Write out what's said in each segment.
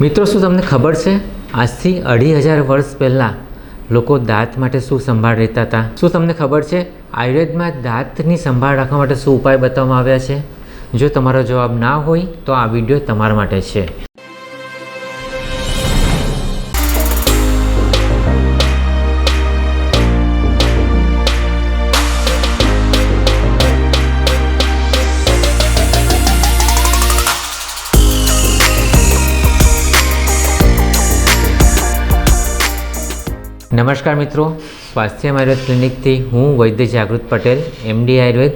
મિત્રો, શું તમને ખબર છે? આજથી અઢી હજાર વર્ષ પહેલાં લોકો દાંત માટે શું સંભાળ રહેતા હતા? શું તમને ખબર છે? આયુર્વેદમાં દાંતની સંભાળ રાખવા માટે શું ઉપાય બતાવવામાં આવ્યા છે? જો તમારો જવાબ ના હોય, તો આ વીડિયો તમારા માટે છે. નમસ્કાર મિત્રો. સ્વાસ્થ્ય આયુર્વેદ ક્લિનિકથી હું વૈદ્ય જાગૃત પટેલ એમડી આયુર્વેદ,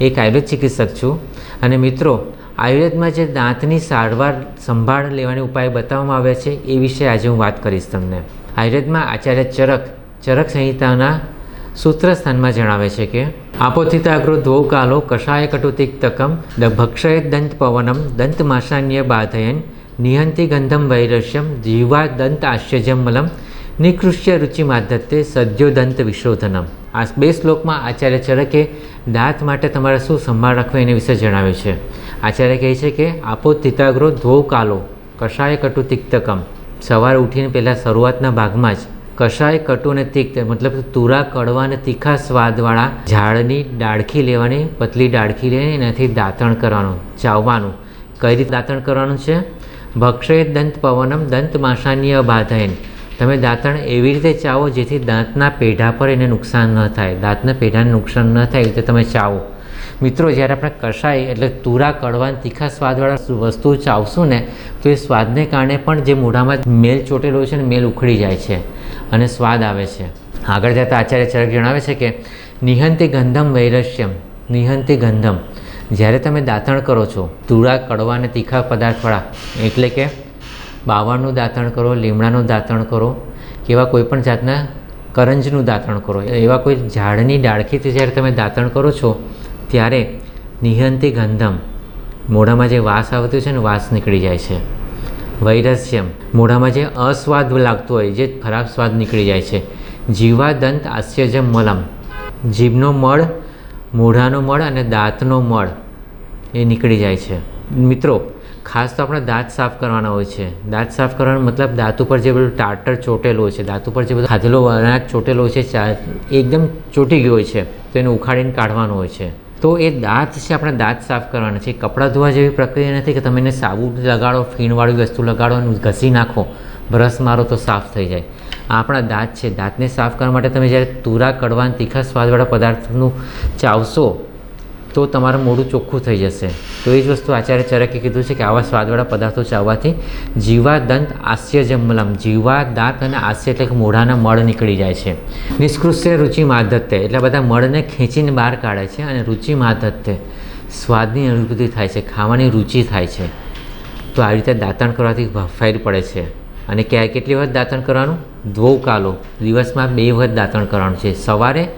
એક આયુર્વેદ ચિકિત્સક છું. અને મિત્રો, આયુર્વેદમાં જે દાંતની સારવાર સંભાળ લેવાની ઉપાય બતાવવામાં આવ્યા છે એ વિશે આજે હું વાત કરીશ તમને. આયુર્વેદમાં આચાર્ય ચરક ચરક સંહિતાના સૂત્ર સ્થાનમાં જણાવે છે કે આપોથિતાગ્રો કાલો કષાય કટુતિક્તકમ દ ભક્ષય દંત પવનમ દંત માસાન્ય બાધયન નિહંતિ ગંધમ વૈરસ્યમ જીવા દંત આશ્ચર્યમલમ નિકૃષ્ય રુચિ માધત્તે સદ્યો દંત વિશોધનમ આ બે શ્લોકમાં આચાર્ય ચરકે દાંત માટે તમારે શું સંભાળ રાખવો એને વિશે જણાવ્યું છે આચાર્ય કહે છે કે આપો તિતાગ્રો ધો કાલો કષાય કટુ તિક્તકમ સવારે ઉઠીને પહેલાં શરૂઆતના ભાગમાં જ કષાય કટુ અને તિક્ત, મતલબ તુરા કડવા અને તીખા સ્વાદવાળા ઝાડની ડાળખી લેવાની, પતલી ડાળખી લેવાની, એનાથી દાંતણ કરવાનું, ચાવવાનું. કઈ રીતે દાંતણ કરવાનું છે? ભક્ષય દંત પવનમ દંત માસાનીય બાધયન તમે દાંતણ એવી રીતે ચાવો જેથી દાંતના પેઢા પર એને નુકસાન ન થાય. દાંતના પેઢાને નુકસાન ન થાય એ રીતે તમે ચાવો. મિત્રો, જ્યારે આપણે કષાય એટલે તુરા, કડવાન, તીખા સ્વાદવાળા વસ્તુ ચાવશું ને, તો એ સ્વાદને કારણે પણ જે મોઢામાં મેલ ચોટેલો છે ને, મેલ ઉખડી જાય છે અને સ્વાદ આવે છે. આગળ જતાં આચાર્ય ચરક જણાવે છે કે, નિહંતિ ગંધમ વૈરસ્યમ, નિહંતિ ગંધમ. જ્યારે તમે દાંતણ કરો છો, તુરા કડવા અને તીખા પદાર્થવાળા, એટલે કે બાવળનું દાંતણ કરો, લીમડાનું દાંતણ કરો કે એવા કોઈપણ જાતના કરંજનું દાંતણ કરો. એવા કોઈ ઝાડની ડાળખીથી જ્યારે તમે દાંતણ કરો છો, ત્યારે નિહંતી ગંધમ મોઢામાં જે વાસ આવતું છે ને, વાસ નીકળી જાય છે. વૈરસ્યમ મોઢામાં જે અસ્વાદ લાગતો હોય, જે ખરાબ સ્વાદ નીકળી જાય છે. જીવાદંત આશ્ચર્ય મલમ. જીભનો મળ, મોઢાનો મળ અને દાંતનો મળ એ નીકળી જાય છે. મિત્રો ખાસ તો આપણે દાંત સાફ કરવાના હોય છે. દાંત સાફ કરવાનો મતલબ દાંત ઉપર જે બધું ટાટર ચોટેલું હોય છે, દાંત ઉપર જે બધું ખાધેલો અનાજ ચોટેલો હોય છે એકદમ ચોટી ગયો હોય છે, તો એને ઉખાડીને કાઢવાનું હોય છે. તો એ દાંત છે આપણે દાંત સાફ કરવાના છે. કપડાં ધોવા જેવી પ્રક્રિયા નથી કે તમે એને સાબુ લગાડો, ફીણવાળી વસ્તુ લગાડો અને ઘસી નાખો. બ્રશ મારો તો સાફ થઈ જાય. આપણા દાંત છે. દાંતને સાફ કરવા માટે તમે જ્યારે તુરા કડવા તીખા સ્વાદવાળા પદાર્થનું ચાવશો તો તમારું મોઢું ચોખ્ખું થઈ જશે. તો એ જ વસ્તુ આચાર્ય ચરકે કીધું છે કે આવા સ્વાદવાળા પદાર્થો ચાવવાથી જીવા દંત આસ્ય જમલમ જીવા દાંત અને આસ્ય એટલે કે મોઢાના મળ નીકળી જાય છે. નિષ્કૃષ્ય રુચિ માધત્તે એટલે બધા મળને ખેંચીને બહાર કાઢે છે અને રુચિ માધત્તે સ્વાદની અનુભૂતિ થાય છે, ખાવાની રુચિ થાય છે. તો આવી રીતે દાંતણ કરવાથી ફેર પડે છે. અને ક્યારે કેટલી વખત દાંતણ કરવાનું? ધ્વો કાલો દિવસમાં બે વખત દાંતણ કરવાનું છે. સવારે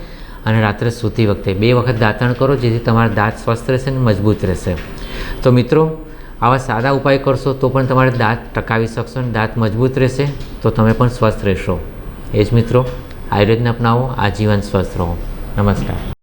અને રાત્રે સૂતી વખતે. બે વખત દાંતણ કરો, જેથી તમારા દાંત સ્વસ્થ રહેશે અને મજબૂત રહેશે. તો મિત્રો, આવા સાદા ઉપાય કરશો તો પણ તમારે દાંત ટકાવી શકશો અને દાંત મજબૂત રહેશે, તો તમે પણ સ્વસ્થ રહેશો. એ જ મિત્રો, આયુર્વેદને અપનાવો, આજીવન સ્વસ્થ રહો. નમસ્કાર.